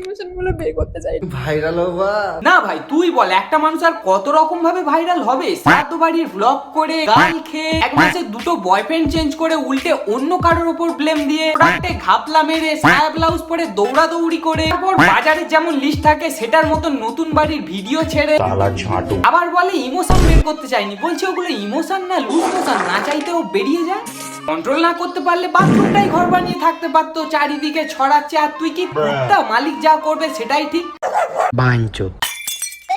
ইমোশনগুলো বের করতে চাই ভাইরাল হবা। না ভাই তুই বল একটা মানুষ আর কত রকম ভাবে ভাইরাল হবে? শ্রাদ্ধ বাড়ির ব্লগ করে গাল খেয়ে এক মাসে দুটো বয়ফ্রেন্ড চেঞ্জ করে উল্টে অন্য কারোর উপর ব্লেম দিয়ে প্রোডাক্টে ঘাপলা মেরে সায়া ব্লাউজ পরে দৌড়াদৌড়ি করে তারপর বাজারে যেমন লিস্ট থাকে সেটার মতো নতুন বাড়ির ভিডিও ছেড়ে আবার বলে ইমোশন বের করতে চাইনি। বলছে ওগুলো ইমোশন না লুজ মোশন না চাইতেও বেরিয়ে যায়। কন্ট্রোল না করতে পারলে বাথরুমটাই ঘর বানিয়ে থাকতে পারতো চারিদিকে ছড়াচ্ছে আর তুই কি কুত্তা? মালিক যা করবে সেটাই ঠিক।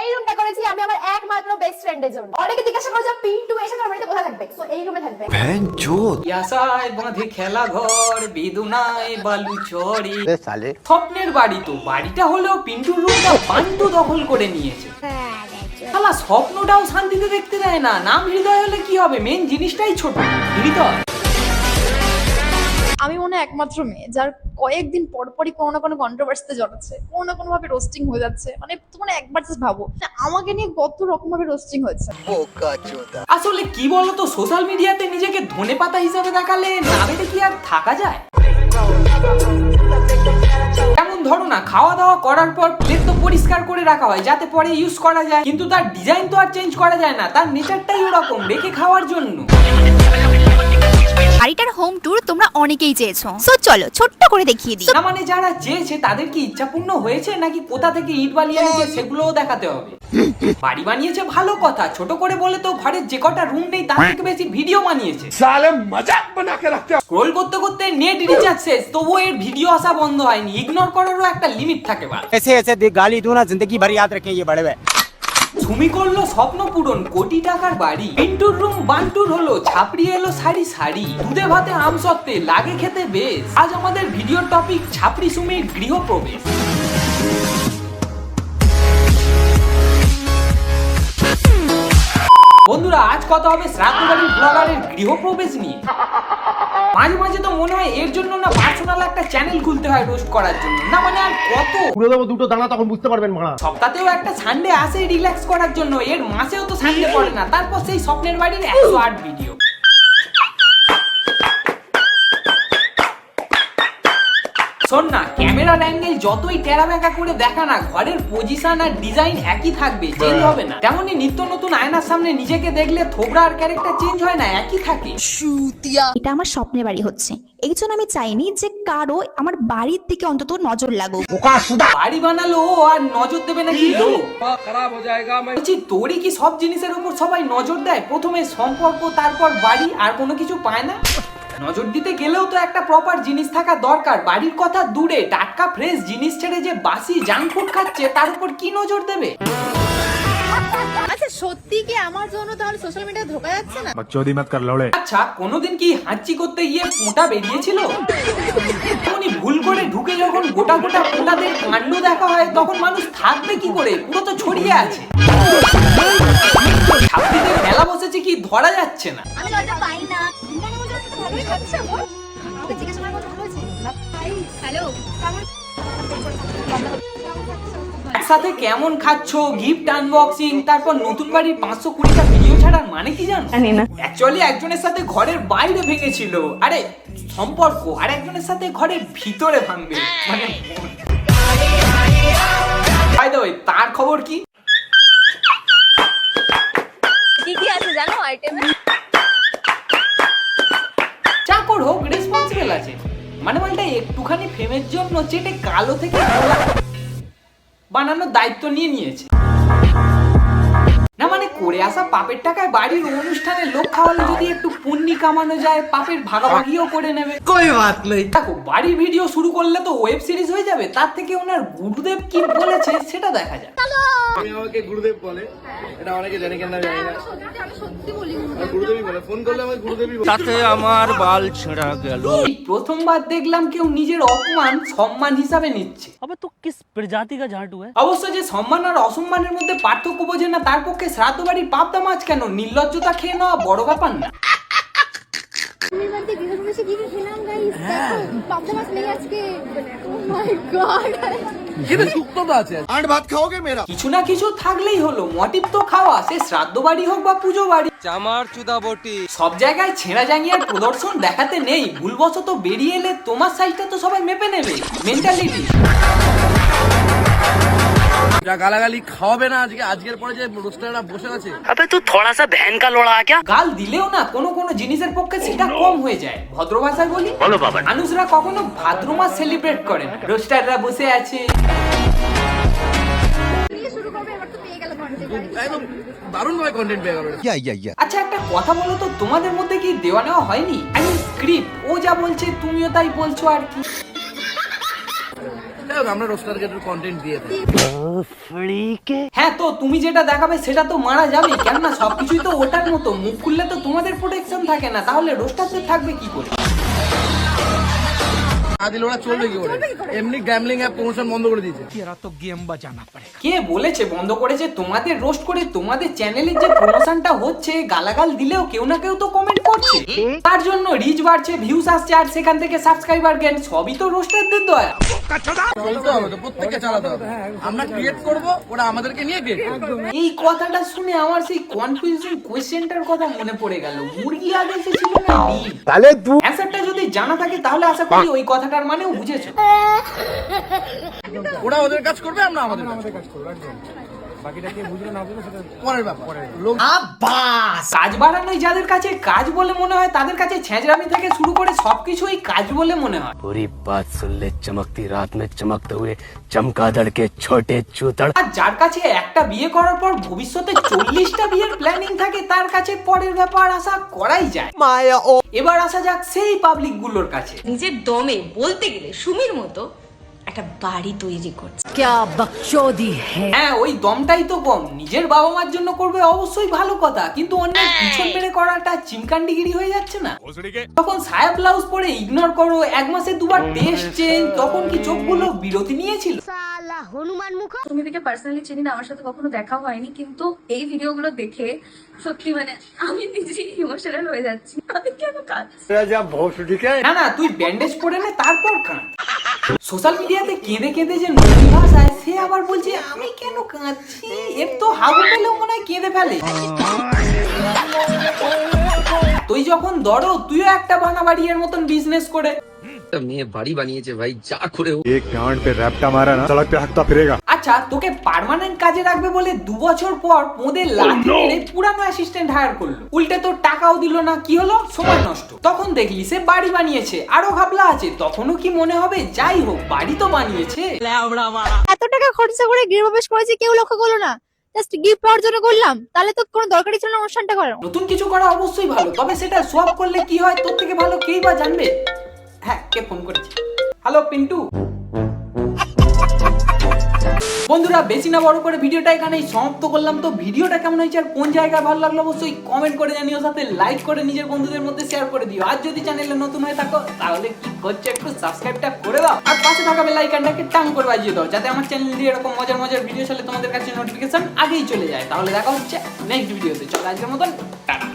এই রুমটা করেছি আমি আমার একমাত্র বেস্ট ফ্রেন্ডের জন্য। অনেকে জিজ্ঞাসা করে যে পিন্টু এসে তোমার বাড়িতে কোথায় থাকবে? সো এই রুমে থাকবে। ইয়াসায় বাঁধে খেলা ঘর বেদুনায় বালু চড়ে। স্বপ্নের বাড়ি তো বাড়িটা হলেও পিন্টুর রুমটা পান্ডু দখল করে নিয়েছে। শালা স্বপ্নটাও শান্তিতে দেখতে দেয় না নাম হৃদয় হলে কি হবে? মেন জিনিসটাই ছোট হৃদয় আমি মনে হয় একমাত্র মেয়ে যার কয়েকদিন পরপরই কোনো না কোনো কন্ট্রোভার্সিতে জড়াচ্ছে কোনো না কোনো ভাবে রোস্টিং হয়ে যাচ্ছে। মানে তোমরা একবার জাস্ট ভাবো আমাকে নিয়ে কত রকম ভাবে রোস্টিং হয়েছে আসলে কি বলতো সোশ্যাল মিডিয়াতে নিজেকে ধনে পাতা হিসাবে দেখালে না বেটে কি আর থাকা যায়? যেমন ধরো না খাওয়া দাওয়া করার পর প্লেট তো পরিষ্কার করে রাখা হয় যাতে পরে ইউজ করা যায় কিন্তু তার ডিজাইন তো আর চেঞ্জ করা যায় না তার নেচারটাই ওরকম রেখে খাওয়ার জন্য। বাড়িটার হোম ট্যুর তোমরা অনেকেই চেয়েছো সো চলো ছোট্ট করে দেখিয়ে দিই না মানে যারা চেয়েছে তাদের কি ইচ্ছাপূর্ণ হয়েছে নাকি কোথা থেকে ইট বালি এনেছে সেগুলোও দেখাতে হবে বাড়ি বানিয়েছে ভালো কথা ছোট করে বলে তো ঘরের যে কটা রুম নেই তার থেকে বেশি ভিডিও বানিয়েছে স্ক্রোল করতে করতে নেট রিচার্জ শেষ তবুও এর ভিডিও আসা বন্ধ হয়নি ইগনোর করারও একটা লিমিট থাকে বা ऐसे ऐसे दे- गाली दूं ना जिंदगी भर याद रखें ये बड़े हुए সুমি করল স্বপ্ন পূরণ, কোটি টাকার বাড়ি। পিন্টুর রুম বান্টুর হলো, ছাপড়ি এলো সারি সারি। দুধে ভাতে আম সত্ত্বে, লাগে খেতে বেশ। আজ আমাদের ভিডিওর টপিক ছাপড়ি সুমির গৃহপ্রবেশ। বন্ধুরা, আজ কথা হবে শ্রাদ্ধ বাড়ির ব্লগারের গৃহপ্রবেশ নিয়ে। মাঝে মাঝে তো মনে হয় এর জন্য না পার্সোনাল একটা চ্যানেল খুলতে হয় রোস্ট করার জন্য। না মানে আর কত? পুরো দেবো দুটো দানা তখন বুঝতে পারবেন মারা। সপ্তাহেও একটা সানডে আসে রিল্যাক্স করার জন্য এর মাসেও তো সানডে পড়ে না। তারপর সেই স্বপ্নের বাড়ির একশো আট ভিডিও শোন না ক্যামেরার অ্যাঙ্গেল যতই টেরা বেঁকা করে দেখা না ঘরের পজিশন আর ডিজাইন একই থাকবে চেঞ্জ হবে না। তেমনই নিত্য নতুন আয়নার সামনে নিজেকে দেখলে থোবরা আর ক্যারেক্টার চেঞ্জ হয় না একই থাকে। এটা আমার স্বপ্নের বাড়ি হচ্ছে। এই জন্য আমি চাইনি যে কারও আমার বাড়ির দিকে অন্তত নজর লাগুক। বাড়ি বানালো ও আর নজর দেবে নাকি? লোক বলছি তোরই কি সব জিনিসের উপর সবাই নজর দেয়? প্রথমে সম্পর্ক তারপর বাড়ি আর কোনো কিছু পায় না? নজর দিতে গেলেও তো একটা প্রপার জিনিস থাকা দরকার। বাড়ির কথা দূরে টাটকা ফ্রেশ জিনিস ছেড়ে যে বাসি জাঙ্ক ফুড খাচ্ছে তার উপর কি নজর দেবে? সত্যি কি আমার জন্য সোশ্যাল আচ্ছা, কোনোদিন কি করতে ভুল করে ঢুকে যখন গোটা গোটা কাণ্ড দেখা হয় তখন মানুষ থাকবে কি করে? পুরো তো ছড়িয়ে আছে। ছাত্রীদের মেলা বসেছে কি ধরা যাচ্ছে না। ভালোই খাচ্ছে আমার। তো জিজ্ঞাসা করার কথা ভালো হয়েছে? হ্যালো। একসাথে কেমন খাচ্ছ? গিফট আনবক্সিং তারপর নতুন বাড়ির পাঁচশো কুড়িটা ভিডিও ছাড়ার মানে কি জানো? অ্যাকচুয়ালি একজনের সাথে ঘরের বাইরে ভেঙেছিল। আরে সম্পর্ক। আর একজনের সাথে ঘরের ভিতরে ভাঙবে। মানে বাই দ্য ওয়ে তার খবর কি? কি কি আছে জানো? আইটেমে চাকর হোক রেসপন্সিবল আছে। মানে বলতে একটুখানি ফেমের জন্য চেটে কালো থেকে বানানোর দায়িত্ব নিয়ে নিয়েছে। না মানে করে আসা পাপের টাকায় বাড়ির অনুষ্ঠানে লোক খাওয়ালে যদি একটু পুণ্যি কামানো যায় পাপের ভাগাভাগিও করে নেবে। কই বাত নেই দেখো বাড়ির ভিডিও শুরু করলে তো ওয়েব সিরিজ হয়ে যাবে তার থেকে ওনার গুরুদেব কি বলেছে সেটা দেখা যায় আমি আমাকে গুরুদেব বলে এটা অনেকে জানে কেন জানি না। গুরুদেবই বলে ফোন করলে গুরুদেবই তাতে আমার বাল ছেঁড়া গেল। প্রথমবার দেখলাম কেউ নিজের অপমান সম্মান হিসাবে নিচ্ছে। আবার তো কিস প্রজাতি কা হ্যায়। অবশ্য যে সম্মান আর অসম্মানের মধ্যে পার্থক্য বোঝে না তার পক্ষে শ্রাদ্ধ বাড়ির পাবদা মাছ কেন? নির্লজ্জতা খেয়ে নেওয়া বড় ব্যাপার না। খাওগে মেরা কিছু না কিছু থাকলেই হলো মোটিভ তো খাওয়া। সে শ্রাদ্ধ বাড়ি হোক বা পুজো বাড়ি। চামার চুদা বটি। সব জায়গায় ছেঁড়া জাঙ্গিয়ার প্রদর্শন দেখাতে নেই। ভুলবশত বেরিয়ে এলে তোমার সাইজটা তো সবাই মেপে নেবে। মেন্টালিটি গালাগালি খাওয়াবে না আজকে বসে আছে। দিলেও না কোনো কোনো জিনিসের পক্ষে সেটা কম হয়ে যায়। ভদ্র বলি মানুষরা কখনো ভাদ্র মাস সেলিব্রেট রোস্টাররা বসে আছে। আচ্ছা একটা কথা বলো তো তোমাদের মধ্যে কি দেওয়া নেওয়া হয়নি? স্ক্রিপ্ট ও যা বলছে তুমিও তাই বলছো আর কি। যাই হোক, আমরা রোস্টারকে একটু কন্টেন্ট দিয়ে হ্যাঁ তো তুমি যেটা দেখাবে সেটা তো মারা যাবে কেননা সবকিছুই তো ওটার মতো। মুখ খুললে তো তোমাদের প্রোটেকশন থাকে না। তাহলে রোস্টারদের থাকবে কি করে? না দিলে ওরা চলবে কি করে? এমনি গ্যামলিং অ্যাপ প্রমোশন বন্ধ করে দিয়েছে। কে বলেছে বন্ধ করেছে? তোমাদের রোস্ট করে তোমাদের চ্যানেলের যে প্রমোশনটা হচ্ছে গালাগাল দিলেও কেউ না কেউ তো কমেন্ট করছে। তার জন্য রিচ বাড়ছে ভিউজ আসছে আর সেখান থেকে সাবস্ক্রাইবার গেন সবই তো রোস্টারদের দয়া। চলতে হবে তো প্রত্যেককে চালাতে হবে। আমরা ক্রিয়েট করব ওরা আমাদেরকে নিয়ে ক্রিয়েট এই কথাটা শুনে আমার সেই কনফিউজিং কোয়েশ্চেনটার কথা মনে পড়ে গেল। মুরগি আগে এসেছিল না ডিম? তাহলে অ্যান্সারটা যদি জানা থাকে তাহলে আশা করি ওই কথাটার মানে বুঝেছ। ওরা ওদের কাজ করবে আমরা আমাদের কাজ করব। কাজ বাড়ানোই যাদের কাছে কাজ বলে মনে হয় তাদের কাছে ছেঁচড়ামি থেকে শুরু করে সবকিছুই কাজ বলে মনে হয়। পুরি বাত শুনলে চমকতি রাত মে চমকতে হুয়ে চমকা দড়কে ছোটে চুতড়। আর যার কাছে একটা বিয়ে করার পর ভবিষ্যতে চল্লিশটা বিয়ের প্ল্যানিং থাকে তার কাছে পরের ব্যাপার আশা করাই যায়। মায়া ও এবার আসা যাক সেই পাবলিকগুলোর কাছে। নিজের দমে বলতে গেলে সুমির মতো একটা বাড়ি তৈরি করছে। হ্যাঁ ওই দমটাই তো কম। নিজের বাবা মার জন্য করবে অবশ্যই ভালো কথা কিন্তু অন্যের পিছন মেরে করাটা চিমকান্ডিগিরি হয়ে যাচ্ছে না। তখন সায়া ব্লাউজ পরে ইগনোর করো এক মাসে দুবার টেস্ট চেঞ্জ তখন কি চোখগুলো বিরতি নিয়েছিল? তুমি থেকে পার্সোনালি চিনি না আমার সাথে কখনো দেখা হয়নি কিন্তু এই ভিডিওগুলো দেখে সত্যি মানে আমি নিজেই ইমোশনাল হয়ে যাচ্ছি। আমি কেন কাজ না না তুই ব্যান্ডেজ পরে নে তারপর কাঁদ। সোশ্যাল মিডিয়াতে কেঁদে কেঁদে যে নতুন ভাষায় সে আবার বলছে, আমি কেন কাঁদছি? এর তো হাগু পেলেও মনে হয় কেঁদে ফেলে। তুই যখন ধরো, তুইও একটা বানা এর মতন বিজনেস করে। একটা মেয়ে বাড়ি বানিয়েছে ভাই যা করে পে র‍্যাপটা মারা না ফিরেগা আচ্ছা তোকে পার্মানেন্ট কাজে রাখবে বলে দু বছর পর মোদের লাঠি মেরে পুরানো অ্যাসিস্ট্যান্ট হায়ার করল উল্টে টাকাও দিল না কি হলো সময় নষ্ট তখন দেখলি সে বাড়ি বানিয়েছে আরও আছে। তখনও কি মনে হবে? যাই হোক বাড়ি তো বানিয়েছে। এত টাকা খরচা করে গৃহপ্রবেশ করেছে কেউ লক্ষ্য করল না। জাস্ট গিফট পাওয়ার জন্য করলাম তাহলে তো কোনো দরকারই ছিল না অনুষ্ঠানটা করার। নতুন কিছু করা অবশ্যই ভালো তবে সেটা সোয়াপ করলে কি হয়? তোর থেকে ভালো কেই বা জানবে? হ্যাঁ কে ফোন করেছে? হ্যালো পিন্টু। বন্ধুরা, বেশি না বড় করে ভিডিওটা এখানেই সমাপ্ত করলাম। তো ভিডিওটা কেমন হয়েছে আর কোন জায়গায় ভালো লাগল অবশ্যই কমেন্ট করে জানিও, সাথে লাইক করে নিজের বন্ধুদের মধ্যে শেয়ার করে দিও। আর যদি চ্যানেলে নতুন হয়ে থাকো, তাহলে কি করছ একটু সাবস্ক্রাইবটা করে দাও। আর পাশে থাকা বেল আইকনটাকে টাং করে বাজিয়ে দাও, যাতে আমার চ্যানেল দিয়ে এরকম মজার মজার ভিডিও চলে তোমাদের কাছে নোটিফিকেশন আগেই চলে যায়। তাহলে দেখা হচ্ছে নেক্সট ভিডিওতে চলো, আজকের মতন, টাটা।